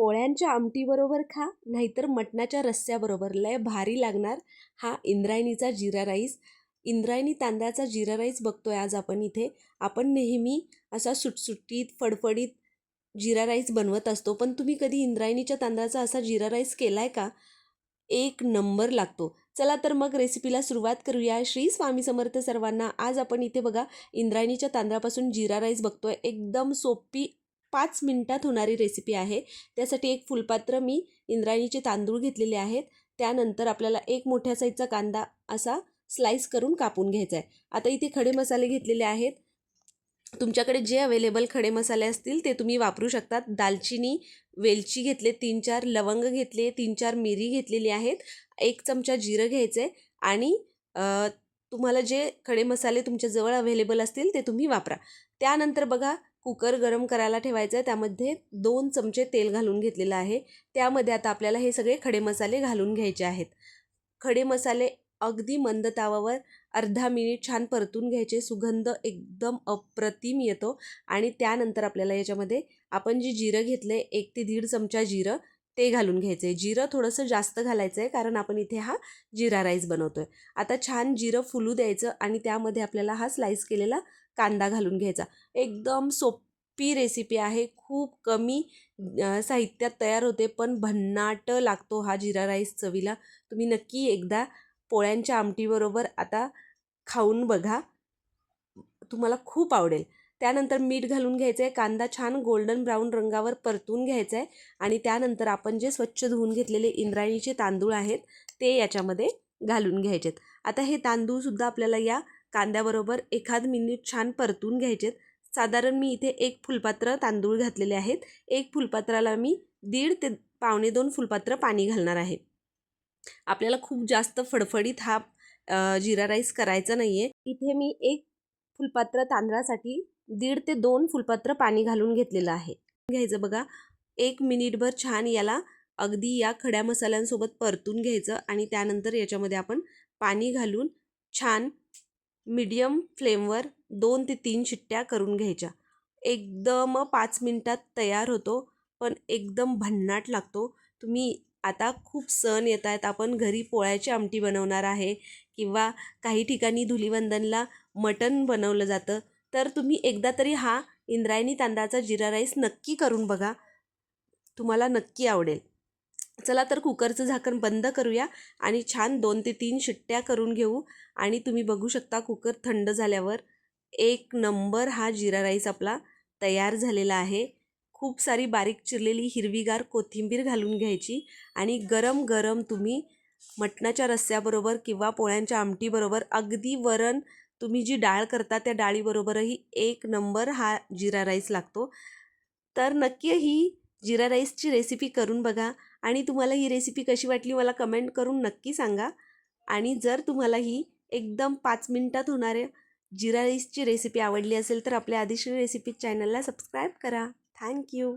पोळ्यांच्या आमटीबरोबर खा नाहीतर मटणाच्या रस्स्याबरोबर. लय भारी लागणार हा इंद्रायणीचा जिरा राईस. इंद्रायणी तांदळाचा जिरा राईस बघतोय आज आपण इथे. आपण नेहमी असा सुटसुटीत फडफडीत जिरा राईस बनवत असतो. पण तुम्ही कधी इंद्रायणीच्या तांदळाचा असा जिरा राईस केला आहे का? एक नंबर लागतो. चला तर मग रेसिपीला सुरुवात करूया. श्री स्वामी समर्थ सर्वांना आज आपण इथे बघा इंद्रायणीच्या तांदळापासून जिरा राईस बघतोय. एकदम सोपी पाच मिनटात होणारी रेसिपी आहे. त्यासाठी एक फुलपात्र मी इंद्रायणीचे तांदूळ घेतलेले आहेत. त्यानंतर आपल्याला एक मोठ्या साईजचा कांदा असा स्लाईस करून कापून घ्यायचा आहे. आता इथे खडे मसाले घेतलेले आहेत. तुमच्याकडे जे अवेलेबल खडे मसाले असतील ते तुम्ही वापरू शकतात. दालचिनी वेलची घेतले तीन चार लवंग घेतले तीन चार मिरी घेतलेली आहेत. एक चमचा जिरं घ्यायचं आहे आणि तुम्हाला जे खडे मसाले तुमच्याजवळ अवेलेबल असतील ते तुम्ही वापरा. त्यानंतर बघा कुकर गरम करायला ठेवायचं आहे त्यामध्ये दोन चमचे तेल घालून घेतलेलं आहे. त्यामध्ये आता आपल्याला हे सगळे खडे मसाले घालून घ्यायचे आहेत. खडे मसाले अगदी मंद तावावर अर्धा मिनिट छान परतून घ्यायचे. सुगंध एकदम अप्रतिम येतो. आणि त्यानंतर आपल्याला याच्यामध्ये आपण जे जिरं घेतलं आहे एक ते दीड चमचा जिरं ते घालून घ्यायचं. आहे जिरं थोडंसं जास्त घालायचं आहे कारण आपण इथे हा जिरा राईस बनवतो आहे आता छान जिरं फुलू द्यायचं आणि त्यामध्ये आपल्याला हा स्लाईस केलेला कांदा घालून घ्यायचा. एकदम सोपी रेसिपी आहे. खूप कमी साहित्यात तयार होते पण भन्नाट लागतो हा जिरा राईस चवीला. तुम्ही नक्की एकदा पोळ्यांच्या आमटीबरोबर आता खाऊन बघा. तुम्हाला खूप आवडेल. त्यानंतर मीठ घालून घ्यायचं आहे कांदा छान गोल्डन ब्राऊन रंगावर परतून घ्यायचा आहे आणि त्यानंतर आपण जे स्वच्छ धुवून घेतलेले इंद्रायणीचे तांदूळ आहेत ते याच्यामध्ये घालून घ्यायचेत. आता हे तांदूळसुद्धा आपल्याला या कांद्याबरोबर एखाद मिनिट छान परतून घ्यायचेत. साधारण मी इथे एक फुलपात्र तांदूळ घातलेले आहेत. एक फुलपात्राला मी दीड ते पावणे दोन फुलपात्र पाणी घालणार आहे. आपल्याला खूप जास्त फडफडीत हा जिरा राईस करायचा नाही आहे इथे मी एक फुलपात्र तांदळासाठी दीड ते दोन फुलपात्र पाणी घालून घेतलेलं आहे. घ्यायचं बघा. एक मिनिटभर छान याला अगदी या खड्या मसाल्यांसोबत परतून घ्यायचं आणि त्यानंतर याच्यामध्ये आपण पाणी घालून छान मीडियम फ्लेमवर दोन ते तीन शिट्ट्या करून घ्यायच्या. एकदम पाच मिनटात तयार होतो पण एकदम भन्नाट लागतो. तुम्ही आता खूप सण येत आहेत. आपण घरी पोळ्याची आमटी बनवणार आहे किंवा काही ठिकाणी धुलीवंदनला मटण बनवलं जातं तर तुम्ही एकदा तरी हा इंद्रायणी तांदळाचा जिरा राईस नक्की करून बघा. तुम्हाला नक्की आवडेल. चला तर कुकरचं झाकण बंद करूया आणि छान दोन ते तीन शिट्ट्या करून घेऊ. आणि तुम्ही बघू शकता कुकर थंड झाल्यावर एक नंबर हा जिरा राईस आपला तयार झालेला आहे. खूप सारी बारीक चिरलेली हिरवीगार कोथिंबीर घालून घ्यायची आणि गरम गरम तुम्ही मटणाच्या रस्स्याबरोबर किंवा पोळ्यांच्या आमटीबरोबर अगदी वरण तुम्ही जी डाळ करता त्या डाळीबरोबरही एक नंबर हा जिरा राईस लागतो. तर नक्की ही जिरा राईसची रेसिपी करून बघा. आणि तुम्हाला ही रेसिपी कशी वाटली मला कमेंट करून नक्की सांगा. आणि जर तुम्हाला ही एकदम पाच मिनटात होणाऱ्या जिरा राईसची रेसिपी आवडली असेल तर आपल्या आदिश्री रेसिपी चॅनलला सबस्क्राईब करा. Thank you